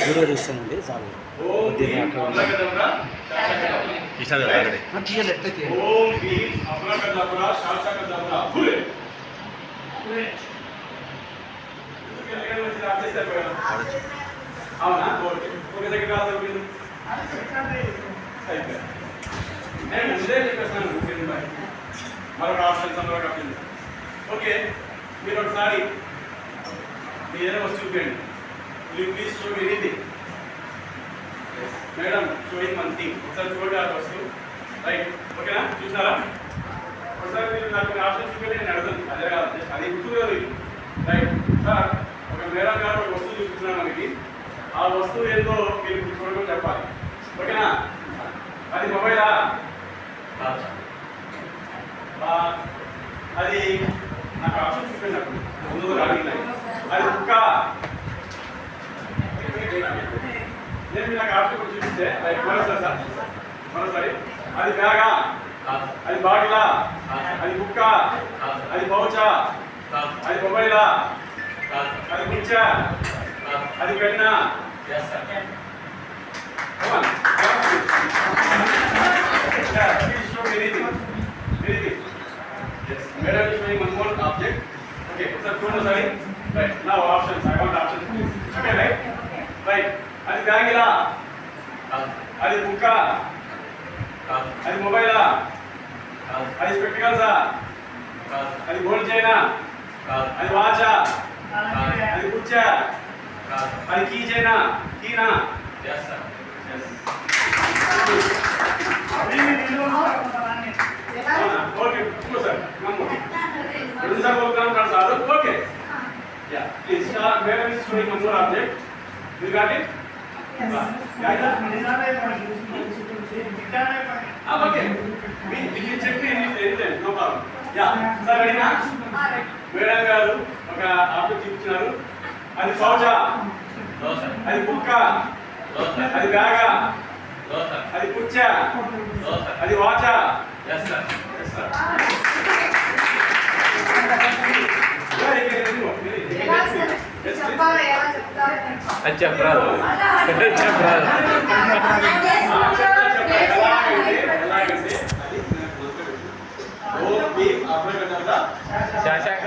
Video తీస్తానండి చాలు. అవునా? Okay. Okay దగ్గర. అయిపోయింది. నేను ముందే చెప్పేస్తాను ముఖ్యంగా బాయ్ మరొక ఆప్షన్ సందర్భంగా కప్పింది ఓకే మీరు ఒకసారి మీ ఏదైనా వస్తువు చూపించండి you please show anything madam showing one thing ఒకసారి చూడండి ఆ వస్తువు. రైట్ ఓకేనా? చూసారా? ఒకసారి మీరు నాకు ఆప్షన్ చూపించండి నేను అడుగుతాను అదే కాదు అది గుర్తు కదా మీకు. రైట్ సార్ ఒక మేడం గారు ఒక వస్తువు చూపిస్తున్నారు మనకి. ఆ వస్తువు ఏదో మీరు ఇప్పుడు చూడమని చెప్పాలి ఓకేనా అది మొబైలా ఆ, అది నాకు ఆప్షన్ చూపించండి నాకు ముందు అది కుక్క నేను నాకు ఆప్షన్ కూడా చూపిస్తే అది మరోసారి సార్. మరోసారి. అది బ్యాగా? అది బాటిలా? అది కుక్క అది పౌచా? అది మొబైలా అది కుర్చా అది Penna on. Yeah, please show me anything. Anything. Yes. Madam is showing one more object. Okay, sir, చూడండి ఒకసారి. Right. Now options. I want options, please. Okay, right? Right. అది బ్యాగిలా అది బుక్క అది మొబైలా అది స్పెక్టికల్సా అది గోల్డ్ చైనా అది వాచా అది కుర్చా అది కీ చైనా కీనా అవునా ఓకే ఇంకో సార్ రెండు సార్లు ప్రోగ్రామ్ కాదు sir okay ya please star madam is showing one more object you got it okay. మీ మీ చెక్ మీ any no problem. Ya sir రెడీనా? మేడం గారు ఒక ఆబ్జెక్ట్ చూపించినారు. అది పౌచా? అది కుక్క? అది బ్యాగా? అది కుర్చా అది వాచా? Yes, sir. Very good, అది చెప్పరాదు చెప్పరాదు శాశాక